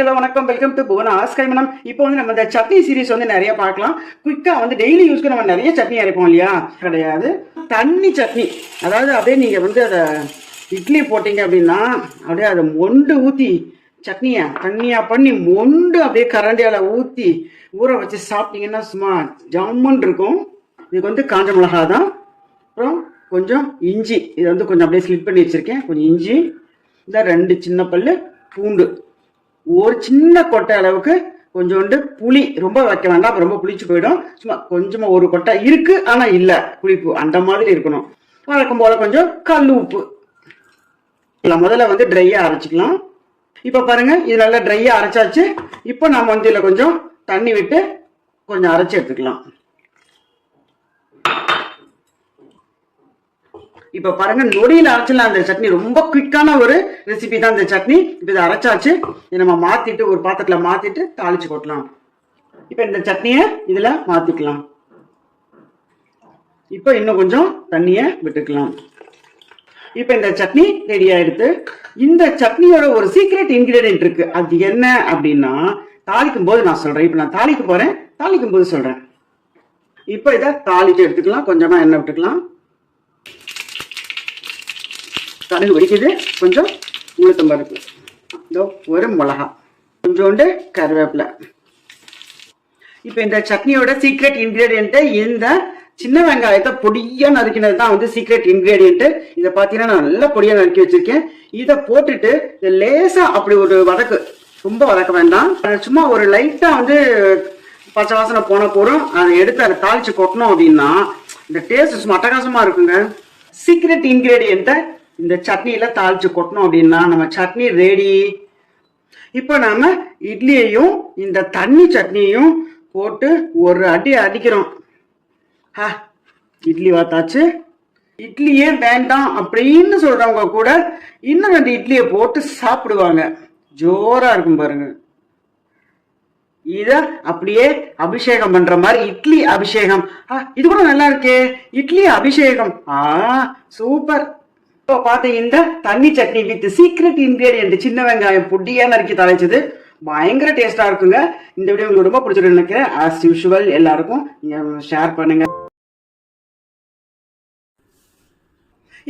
Hello வணக்கம். Welcome to Bhuvana ஆஸ்கை madam இப்போ வந்து நம்ம இந்த சட்னி சீரிஸ் வந்து நிறைய பார்க்கலாம். குயிக்காக வந்து டெய்லி யூஸ்க்கு நம்ம நிறைய சட்னி அரைப்போம் இல்லையா? கிடையாது. தண்ணி சட்னி. அதாவது அப்படியே நீங்கள் வந்து அதை இட்லி போட்டீங்க அப்படின்னா அப்படியே அதை மொண்டு ஊற்றி சட்னியை தண்ணியாக பண்ணி மொண்டு அப்படியே கரண்டியால் ஊற்றி ஊற வச்சு சாப்பிட்டீங்கன்னா சும்மா ஜம்முன் இருக்கும். இதுக்கு வந்து காஞ்ச மிளகா தான். அப்புறம் கொஞ்சம் இஞ்சி. இதை வந்து கொஞ்சம் அப்படியே ஸ்லிப் பண்ணி வச்சுருக்கேன். கொஞ்சம் இஞ்சி இந்த ரெண்டு சின்ன பல்லு பூண்டு. ஒரு சின்ன கொட்டை அளவுக்கு கொஞ்சோண்டு புளி ரொம்ப வைக்க வேண்டாம் ரொம்ப புளிச்சு போயிடும். சும்மா கொஞ்சமா ஒரு கொட்டை இருக்கு ஆனா இல்ல புளிப்பு அந்த மாதிரி இருக்கணும். வழக்கம் போல கொஞ்சம் கல் உப்பு. இல்ல முதல்ல வந்து ட்ரையா அரைச்சிக்கலாம். இப்போ பாருங்க இது நல்லா ட்ரையா அரைச்சாச்சு. இப்போ நம்ம வந்து இதில் கொஞ்சம் தண்ணி விட்டு கொஞ்சம் அரைச்சி எடுத்துக்கலாம். இப்போ பாருங்க நொடியில் அரைச்சலாம் அந்த சட்னி ரொம்ப குயிக்கான ஒரு ரெசிபி தான் இந்த சட்னி. இப்போ இதை அரைச்சாச்சு. இதை நம்ம மாத்திட்டு ஒரு பாத்திரத்தில் மாத்திட்டு தாளிச்சு கொட்டலாம். இப்போ இந்த சட்னியை இதில் மாத்திக்கலாம். இப்போ இன்னும் கொஞ்சம் தண்ணியை விட்டுக்கலாம். இப்போ இந்த சட்னி ரெடி ஆயிடுது இந்த சட்னியோட ஒரு சீக்ரெட் இன்கிரீடியன்ட் இருக்கு. அது என்ன அப்படின்னா தாளிக்கும் போது நான் சொல்றேன். இப்போ நான் தாளிக்க போறேன். தாளிக்கும் போது சொல்றேன். இப்போ இதை தாளிச்சு எடுத்துக்கலாம். கொஞ்சமா எண்ணெய் விட்டுக்கலாம். கடுகு வெடிக்குது கொஞ்சம் உளுத்தம் பருப்பு இதோ ஒரு மிளகா. கொஞ்சோண்டு கருவேப்பிலை. இப்போ இந்த சட்னியோட சீக்ரெட் இன்கிரீடியன்ட்டு இந்த சின்ன வெங்காயத்தை பொடியாக நறுக்கினது தான் வந்து சீக்ரெட் இன்க்ரீடியண்ட்டு இதை பார்த்தீங்கன்னா நான் நல்லா பொடியாக நறுக்கி வச்சிருக்கேன். இதை போட்டுட்டு லேசாக அப்படி ஒரு வதக்கு. ரொம்ப வதக்க வேண்டாம். சும்மா ஒரு லைட்டாக வந்து பச்சை வாசனை போன போகிறோம் அதை எடுத்து அதை தாளிச்சு கொட்டணும் அப்படின்னா இந்த டேஸ்ட் சும்மா அட்டகாசமாக இருக்குங்க. சீக்ரெட் இன்க்ரீடியண்ட்டை இந்த சட்னியில் தாளிச்சு கொட்டணும் அப்படின்னா நம்ம சட்னி ரெடி இப்போ நாம் இட்லியையும் இந்த தண்ணி சட்னியையும் போட்டு ஒரு அடி அடிக்கிறோம். ஹா இட்லி வாத்தாச்சு. இட்லியே வேண்டாம் அப்படின்னு சொல்கிறவங்க கூட இன்னும் ரெண்டு இட்லியை போட்டு சாப்பிடுவாங்க. ஜோராக இருக்கும் பாருங்க. இதை அப்படியே அபிஷேகம் பண்ற மாதிரி இட்லி அபிஷேகம். ஆ, இது கூட நல்லா இருக்கே. இட்லி அபிஷேகம். ஆ சூப்பர். இப்போ பார்த்தீங்கன்னா இந்த தண்ணி சட்னி வித் சீக்ரெட் இன்கிரீடியன்ட் சின்ன வெங்காயம் பொடியா நறுக்கி தலைச்சது பயங்கர டேஸ்டா இருக்குங்க. இந்த வீடியோ உங்களுக்கு ரொம்ப பிடிச்சிருக்கு நினைக்கிறேன். ஆஸ் யூஷுவல் எல்லாருக்கும் நீங்கள் ஷேர் பண்ணுங்க.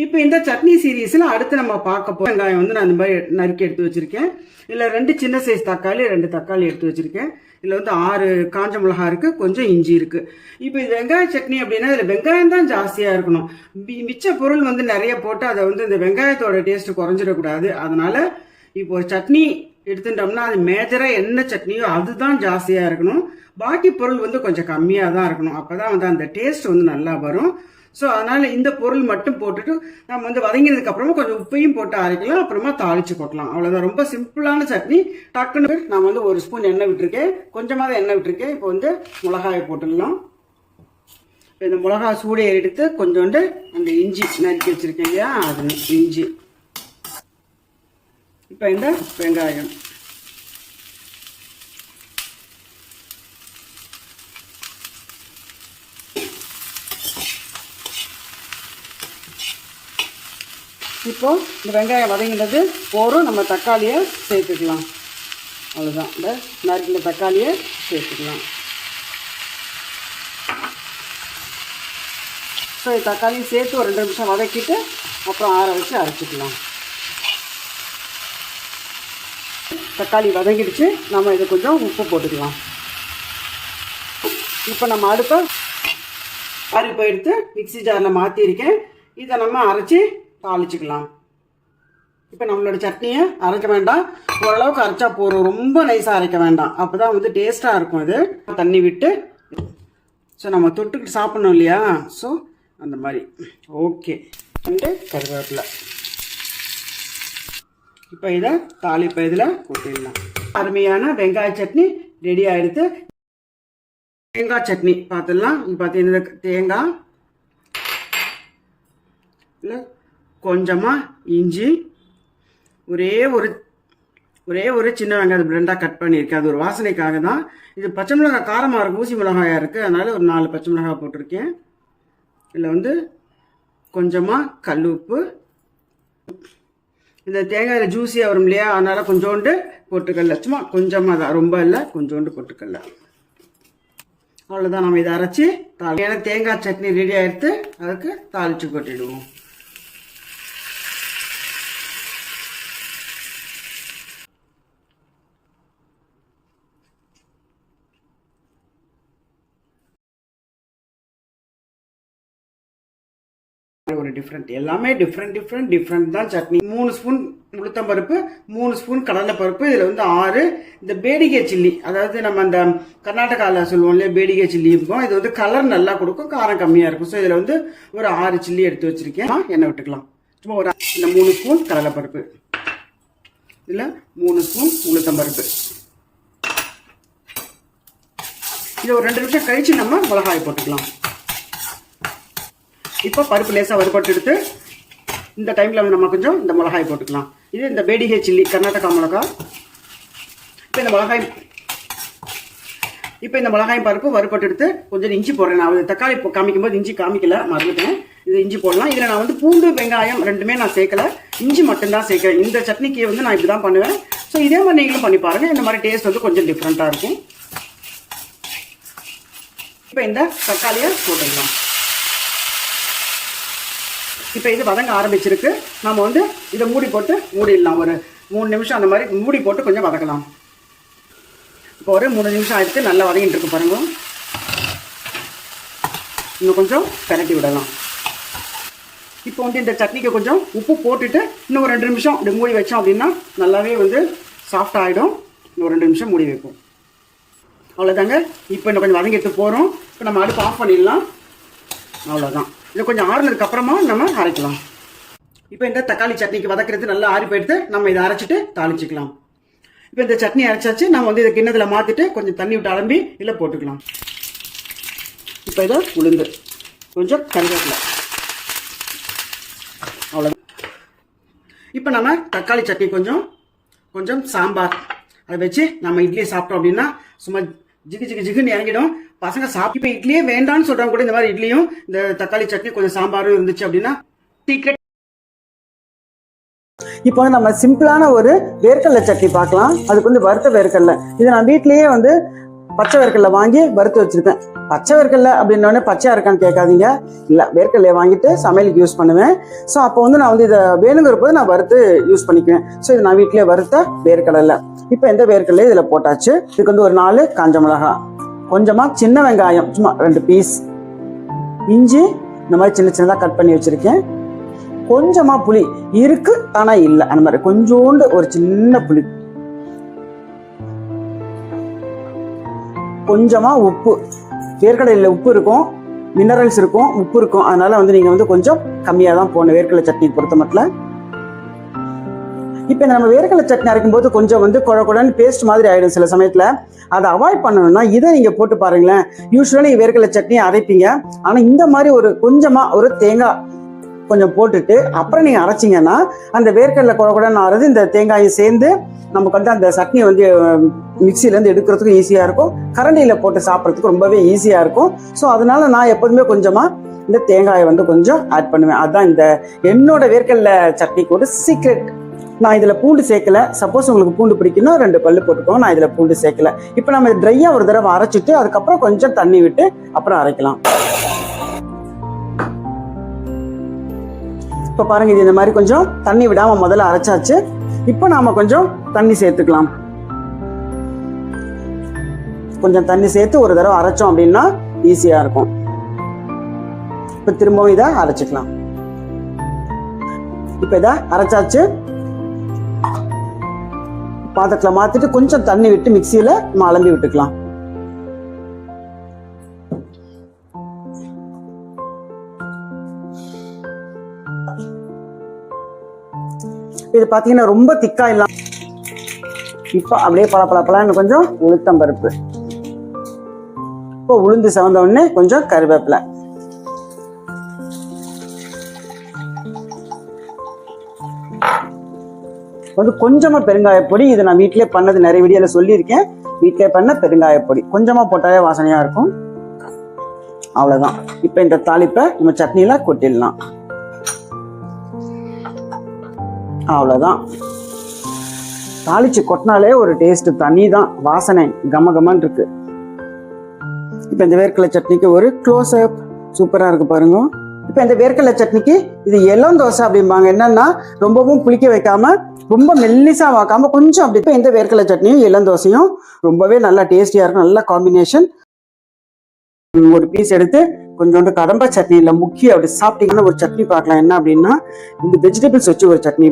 இப்போ இந்த சட்னி சீரீஸில் அடுத்து நம்ம பார்க்க போகிற வெங்காயம் வந்து நான் இந்த மாதிரி நறுக்கி எடுத்து வச்சிருக்கேன். இல்லை ரெண்டு சின்ன சைஸ் தக்காளி ரெண்டு தக்காளி எடுத்து வச்சிருக்கேன். இதில் வந்து ஆறு காஞ்ச மிளகா இருக்குது கொஞ்சம் இஞ்சி இருக்குது இப்போ இது வெங்காய சட்னி அப்படின்னா இதில் வெங்காயம் தான் ஜாஸ்தியாக இருக்கணும். மிச்ச பொருள் வந்து நிறைய போட்டு அதை வந்து இந்த வெங்காயத்தோட டேஸ்ட் குறைஞ்சிடக்கூடாது. அதனால் இப்போ ஒரு சட்னி எடுத்துட்டோம்னா அது மேஜராக என்ன சட்னியோ அதுதான் ஜாஸ்தியாக இருக்கணும். பாக்கி பொருள் வந்து கொஞ்சம் கம்மியாக தான் இருக்கணும். அப்போ தான் வந்து அந்த டேஸ்ட் வந்து நல்லா வரும். ஸோ அதனால் இந்த பொருள் மட்டும் போட்டுட்டு நம்ம வந்து வதங்கினதுக்கு அப்புறமா கொஞ்சம் உப்பையும் போட்டு அரைக்கலாம் அப்புறமா தாளிச்சு கொட்டலாம். அவ்வளோதான் ரொம்ப சிம்பிளான சட்னி. டக்குன்னு நான் வந்து ஒரு ஸ்பூன் எண்ணெய் விட்டுருக்கேன். கொஞ்சமாக தான் எண்ணெய் விட்டுருக்கேன். இப்போ வந்து மிளகாயை போட்டுடலாம். இப்போ இந்த மிளகா சூடை எடுத்து கொஞ்சோண்டு அந்த இஞ்சி நறுக்கி வச்சுருக்கேன் இல்லையா? அது இஞ்சி. இப்போ இந்த வெங்காயம். இப்போ இந்த வெங்காயம் வதங்கினது போரும் நம்ம தக்காளியை சேர்த்துக்கலாம். அவ்வளோதான் இந்த நறுக்கின தக்காளியை சேர்த்துக்கலாம். ஸோ தக்காளியும் சேர்த்து ஒரு ரெண்டு நிமிஷம் வதக்கிட்டு அப்புறம் ஆற வச்சு அரைச்சிக்கலாம். தக்காளி வதங்கிடுச்சு. நம்ம இதை கொஞ்சம் உப்பு போட்டுக்கலாம். இப்போ நம்ம அடுப்பை அரிப்பை எடுத்து மிக்ஸி ஜாரில் மாற்றிருக்கேன் இதை நம்ம அரைச்சி தாளிச்சுக்கலாம். இப்போ நம்மளோட சட்னியை அரைக்க வேண்டாம். ஓரளவுக்கு அரைச்சா போதும். ரொம்ப நைஸாக அரைக்க வேண்டாம். அப்போ தான் வந்து டேஸ்ட்டாக இருக்கும் இது தண்ணி விட்டு. ஸோ நம்ம தொட்டுக்கிட்டு சாப்பிடணும் இல்லையா? ஸோ அந்த மாதிரி. ஓகே ரெண்டு கருவேப்பிலை. இப்போ இதை தாளிப்பை இதில் கொட்டிடலாம். அருமையான வெங்காய சட்னி ரெடி ஆகிடுது தேங்காய் சட்னி பார்த்துடலாம். இங்கே பார்த்தீங்கன்னா தேங்காய்? இல்லை? கொஞ்சமாக இஞ்சி ஒரே ஒரு ஒரே ஒரு சின்ன வெங்காயம் பிரெண்டாக கட் பண்ணியிருக்கேன் அது ஒரு வாசனைக்காக தான். இது பச்சை மிளகாய் காரமாக இருக்கும். ஊசி மிளகாயாக இருக்குது அதனால் ஒரு நாலு பச்சை மிளகாய் போட்டிருக்கேன். இதில் வந்து கொஞ்சமாக கல் உப்பு. இந்த தேங்காயில் ஜூஸியாக வரும் இல்லையா? அதனால் கொஞ்சோண்டு போட்டுக்கல்ல. சும்மா கொஞ்சமாக தான். ரொம்ப இல்லை கொஞ்சோண்டு பொட்டுக்கடல அவ்வளோதான் நம்ம இதை அரைச்சி தாளி ஏன்னா தேங்காய் சட்னி ரெடி ஆகிடுத்து அதுக்கு தாளித்து கொட்டிடுவோம். ஒரு டிஃப்ரெண்ட் எல்லாமே டிஃப்ரெண்ட் டிஃப்ரெண்ட் டிஃப்ரெண்ட் தான் சட்னி. மூணு ஸ்பூன் உளுத்தம் பருப்பு மூணு ஸ்பூன் கடலை பருப்பு இதில் வந்து ஆறு. இந்த பேடிகை சில்லி அதாவது நம்ம அந்த கர்நாடகாவில் சொல்லுவோம் இல்லையா பேடிகை சில்லி இருக்கும். இது வந்து கலர் நல்லா கொடுக்கும் காரம் கம்மியாக இருக்கும். ஸோ இதில் வந்து ஒரு ஆறு சில்லி எடுத்து வச்சிருக்கேன். எண்ணெய் விட்டுக்கலாம். சும்மா ஒரு இந்த மூணு ஸ்பூன் கடலை பருப்பு. இதில் மூணு ஸ்பூன் உளுத்தம் பருப்பு. இதை ஒரு ரெண்டு நிமிஷம் கழித்து நம்ம மிளகாய் போட்டுக்கலாம். இப்போ பருப்பு லேசாக வறுபட்டு எடுத்து இந்த டைமில் வந்து நம்ம கொஞ்சம் இந்த மிளகாய் போட்டுக்கலாம். இது இந்த வேடிகை சில்லி கர்நாடகா மிளகா. இப்போ இந்த மிளகாய் இப்போ இந்த மிளகாய் பருப்பு வறுபட்டு எடுத்து கொஞ்சம் இஞ்சி போடுறேன். நான் தக்காளி இப்போ காமிக்கும் போது இஞ்சி காமிக்கல மறந்துட்டேன். இது இஞ்சி போடலாம். இதில் நான் வந்து பூண்டு வெங்காயம் ரெண்டுமே நான் சேர்க்கல. இஞ்சி மட்டும்தான் சேர்க்குறேன். இந்த சட்னிக்கு வந்து நான் இப்படி தான் பண்ணுவேன். ஸோ இதே மாதிரி நீங்களும் பண்ணி பாருங்கள் இந்த மாதிரி டேஸ்ட் வந்து கொஞ்சம் டிஃப்ரெண்ட்டாக இருக்கும். இப்போ இந்த தக்காளியை போட்டுடலாம் இப்போ இது வதங்க ஆரம்பிச்சிருக்கு. நம்ம வந்து இதை மூடி போட்டு மூடிடலாம். ஒரு மூணு நிமிஷம் அந்த மாதிரி மூடி போட்டு கொஞ்சம் வதக்கலாம். இப்போ ஒரு மூணு நிமிஷம் ஆயிடுத்து நல்லா வதங்கிட்டு இருக்கு பாருங்க. இன்னும் கொஞ்சம் பெரட்டி விடலாம். இப்போ வந்து இந்த சட்னிக்கு கொஞ்சம் உப்பு போட்டுட்டு இன்னும் ஒரு ரெண்டு நிமிஷம் இப்படி மூடி வச்சோம் அப்படின்னா நல்லாவே வந்து சாஃப்ட் ஆகிடும் இன்னும் ஒரு ரெண்டு நிமிஷம் மூடி வைப்போம். அவ்வளோதாங்க இப்போ இன்னும் கொஞ்சம் வதங்கி எடுத்து போகிறோம் இப்போ நம்ம அடுப்பு ஆஃப் பண்ணிடலாம். அவ்வளோதான் இது கொஞ்சம் ஆறுனதுக்கு அப்புறமா நம்ம அரைக்கலாம். இப்போ இந்த தக்காளி சட்னிக்கு வதக்கிறது நல்லா ஆறி போயிடுத்து நம்ம இதை அரைச்சிட்டு தாளிச்சுக்கலாம். இப்போ இந்த சட்னி அரைச்சாச்சு. நம்ம வந்து இதை கிண்ணத்தில் மாற்றிட்டு கொஞ்சம் தண்ணி விட்டு அலம்பி இதில் போட்டுக்கலாம். இப்போ இதை உளுந்து. கொஞ்சம் கருவேப்பிலை. அவ்வளோ இப்போ நம்ம தக்காளி சட்னி கொஞ்சம் கொஞ்சம் சாம்பார். அதை வச்சு நம்ம இட்லி சாப்பிட்டோம் அப்படின்னா சும்மா ஜிகு ஜிகு ஜிகுன்னு இறங்கிடும். பசங்க சாப்பிட்டு இப்போ இட்லியே வேண்டாம்னு சொல்றவங்க கூட இந்த மாதிரி இட்லியும் இந்த தக்காளி சட்னி கொஞ்சம் சாம்பாரும் இருந்துச்சு அப்படின்னா சீக்கிரம் இப்போ வந்து நம்ம சிம்பிளான ஒரு வேர்க்கடலை சட்னி பார்க்கலாம். அதுக்கு வந்து வறுத்த வேர்க்கடலை. இதை நான் வீட்லயே வந்து பச்சை வேர்க்கடலை வாங்கி வறுத்து வச்சிருக்கேன். பச்சை வேர்க்கடலை அப்படின்னோடனே பச்சையா இருக்கான்னு கேட்காதீங்க. இல்லை வேர்க்கடலையை வாங்கிட்டு சமையலுக்கு யூஸ் பண்ணுவேன். ஸோ அப்போ வந்து நான் வந்து இதை வேணுங்கிற போது நான் வறுத்து யூஸ் பண்ணிக்குவேன். ஸோ இது நான் வீட்டிலேயே வறுத்த வேர்க்கடலை. இப்போ எந்த வேர்க்கடலையும் இதில் போட்டாச்சு? இதுக்கு வந்து ஒரு நாலு காஞ்ச மிளகா. கொஞ்சமா சின்ன வெங்காயம் சும்மா ரெண்டு பீஸ் இஞ்சி இந்த மாதிரி சின்ன சின்னதாக கட் பண்ணி வச்சிருக்கேன். கொஞ்சமா புளி. இருக்கு ஆனா இல்லை. அந்த மாதிரி கொஞ்சோண்டு ஒரு சின்ன புளி. கொஞ்சமா உப்பு. வேர்க்கடலையில் உப்பு இருக்கும். மினரல்ஸ் இருக்கும் உப்பு இருக்கும். அதனால வந்து நீங்க வந்து கொஞ்சம் கம்மியாக தான் போகணும் வேர்க்கடலை சட்னி பொறுத்த மட்டும் இப்போ நம்ம வேர்க்கடலை சட்னி அரைக்கும்போது கொஞ்சம் வந்து குழ குழன்னு பேஸ்ட் மாதிரி ஆகிடும் சில சமயத்தில். அதை அவாய்ட் பண்ணணும்னா இதை நீங்கள் போட்டு பாருங்களேன். யூஸ்வலி வேர்க்கடலை சட்னி அரைப்பீங்க. ஆனால் இந்த மாதிரி ஒரு கொஞ்சமாக ஒரு தேங்காய் கொஞ்சம் போட்டுட்டு அப்புறம் நீங்கள் அரைச்சிங்கன்னா அந்த வேர்க்கடலை குழ குழன்னு ஆறது இந்த தேங்காயை சேர்ந்து நமக்கு வந்து அந்த சட்னி வந்து மிக்சிலேருந்து எடுக்கிறதுக்கும் ஈஸியாக இருக்கும். கரண்டியில் போட்டு சாப்பிட்றதுக்கு ரொம்பவே ஈஸியாக இருக்கும். ஸோ அதனால நான் எப்போதுமே கொஞ்சமாக இந்த தேங்காயை வந்து கொஞ்சம் ஆட் பண்ணுவேன். அதுதான் இந்த என்னோட வேர்க்கடலை சட்னிக்கு ஒரு சீக்ரெட் நான் இதில் பூண்டு சேர்க்கல. சப்போஸ் உங்களுக்கு பூண்டு பிடிக்கணும் ரெண்டு பல்லு போட்டுக்கோங்க. நான் இதில் பூண்டு சேர்க்கல. இப்போ நம்ம ட்ரையாக ஒரு தடவை அரைச்சிட்டு அதுக்கப்புறம் கொஞ்சம் தண்ணி விட்டு அப்புறம் அரைக்கலாம். இப்போ பாருங்க இது இந்த மாதிரி கொஞ்சம் தண்ணி விடாமல் முதல்ல அரைச்சாச்சு. இப்போ நாம் கொஞ்சம் தண்ணி சேர்த்துக்கலாம். கொஞ்சம் தண்ணி சேர்த்து ஒரு தடவை அரைச்சோம் அப்படின்னா ஈஸியாக இருக்கும். இப்போ திரும்பவும் இதை அரைச்சிக்கலாம். இப்போ இதை அரைச்சாச்சு. பாத்திரத்தில் மாத்திட்டு கொஞ்சம் தண்ணி விட்டு மிக்சியில நம்ம அலம்பி விட்டுக்கலாம். இது பார்த்தீங்கன்னா ரொம்ப திக்கா இல்லாம இப்போ அப்படியே பல பல பலன்னு கொஞ்சம் உளுத்தம் பருப்பு. இப்போ உளுந்து செவந்த உடனே கொஞ்சம் கருவேப்பிலை. வந்து கொஞ்சமா பெருங்காயப்பொடி இது நான் வீட்டிலே பண்ணது நிறைய வீடியோல சொல்லியிருக்கேன். வீட்டிலே பண்ண பெருங்காயப்பொடி கொஞ்சமா போட்டாலே வாசனையா இருக்கும். அவ்வளவுதான். இப்போ இந்த தாளிப்பை நம்ம சட்னியில் கொட்டிடலாம். அவ்வளோதான் தாளிச்சு கொட்டினாலே ஒரு டேஸ்ட் தனி தான். வாசனை கம கமன்னு இருக்கு. இப்போ இந்த வேர்க்கடலை சட்னிக்கு ஒரு க்ளோஸ் அப் சூப்பராக இருக்கு பாருங்க. இப்போ இந்த வேர்க்கடலை சட்னிக்கு இது இளம் தோசை அப்படிம்பாங்க. என்னன்னா ரொம்பவும் புளிக்க வைக்காம ரொம்ப மெல்லிசா வாக்காம கொஞ்சம் அப்படி இப்போ இந்த வேர்க்கடலை சட்னியும் இளம் தோசையும் ரொம்பவே நல்லா டேஸ்டியா இருக்கும். நல்ல காம்பினேஷன் ஒரு பீஸ் எடுத்து கொஞ்சோண்டு கடம்பா சட்னியில் முக்கிய அப்படி சாப்பிட்டீங்கன்னா ஒரு சட்னி பார்க்கலாம். என்ன அப்படின்னா இந்த வெஜிடபிள்ஸ் வச்சு ஒரு சட்னி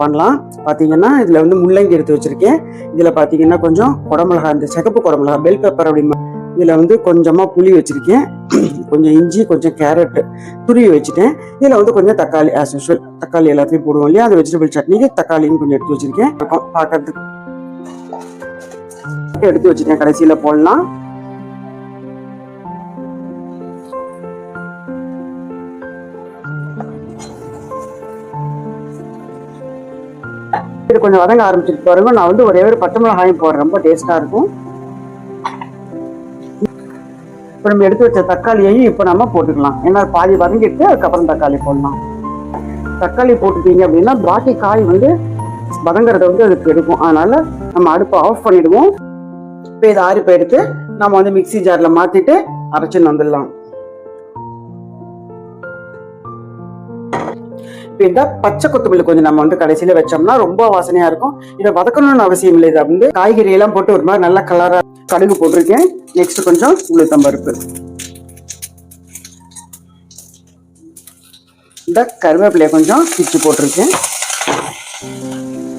பண்ணலாம். பார்த்தீங்கன்னா இதில் வந்து முள்ளங்கி எடுத்து வச்சிருக்கேன். இதில் பார்த்தீங்கன்னா கொஞ்சம் குடமிளகா இந்த சிகப்பு குடமிளகா பெல் பெப்பர் அப்படிமா இதில் வந்து கொஞ்சமாக புளி வச்சுருக்கேன். கொஞ்சம் இஞ்சி கொஞ்சம் கேரட் துருவி வச்சுட்டேன். இதில் வந்து கொஞ்சம் தக்காளி ஆஸ் யூஸ்வல் தக்காளி எல்லாத்தையும் போடுவோம் இல்லையா? அந்த வெஜிடபிள் சட்னிக்கு தக்காளியும் கொஞ்சம் எடுத்து வச்சிருக்கேன். இருக்கும். பார்க்கறதுக்கு எடுத்து வச்சுட்டேன் கடைசியில் போடலாம். இது கொஞ்சம் வதங்க ஆரம்பிச்சிட்டு பாருங்க. நான் வந்து ஒரே ஒரு பச்சை மிளகாயும் போடுறேன். ரொம்ப டேஸ்டா இருக்கும். இப்போ நம்ம எடுத்து வச்ச தக்காளியையும் இப்போ நம்ம போட்டுக்கலாம். ஏன்னா பாதி வதங்கிட்டு அதுக்கப்புறம் தக்காளி போடலாம். தக்காளி போட்டுட்டீங்க அப்படின்னா பாக்கி காய் வந்து வதங்குறத வந்து அதுக்கு எடுக்கும். அதனால நம்ம அடுப்பை ஆஃப் பண்ணிடுவோம். இப்போ இதை ஆறிப்பை எடுத்து நம்ம வந்து மிக்ஸி ஜாரில் மாற்றிட்டு அரைச்சின்னு வந்துடலாம். இப்போ இந்த பச்சை கொத்தமல்லி கொஞ்சம் நம்ம வந்து கடைசியில் வச்சோம்னா ரொம்ப வாசனையாக இருக்கும். இதை வதக்கணும்னு அவசியம் இல்லை. இது வந்து காய்கறி எல்லாம் போட்டு ஒரு மாதிரி நல்ல கலராக கடுகு போட்டிருக்கேன். நெக்ஸ்ட் கொஞ்சம் உளுத்தம் பருப்பு இந்த கருவேப்பிலையை கொஞ்சம் பிச்சு போட்டிருக்கேன்.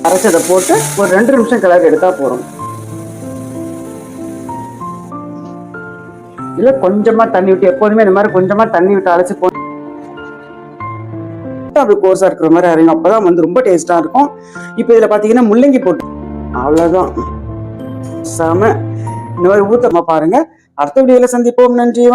அரைச்சதை போட்டு ஒரு ரெண்டு நிமிஷம் கலர் எடுத்தா போறோம் இல்ல கொஞ்சமா தண்ணி விட்டு எப்போதுமே இந்த மாதிரி கொஞ்சமா தண்ணி விட்டு அரைச்சு போ அப்படி கோர்ஸா இருக்கிற மாதிரி அரையும் அப்பதான் வந்து ரொம்ப டேஸ்டா இருக்கும். இப்போ இதுல பாத்தீங்கன்னா முள்ளங்கி போட்டு அவ்வளவுதான். செம. இந்த மாதிரி ஊத்தமா பாருங்க. அடுத்த வீடியோல சந்திப்போம். நன்றி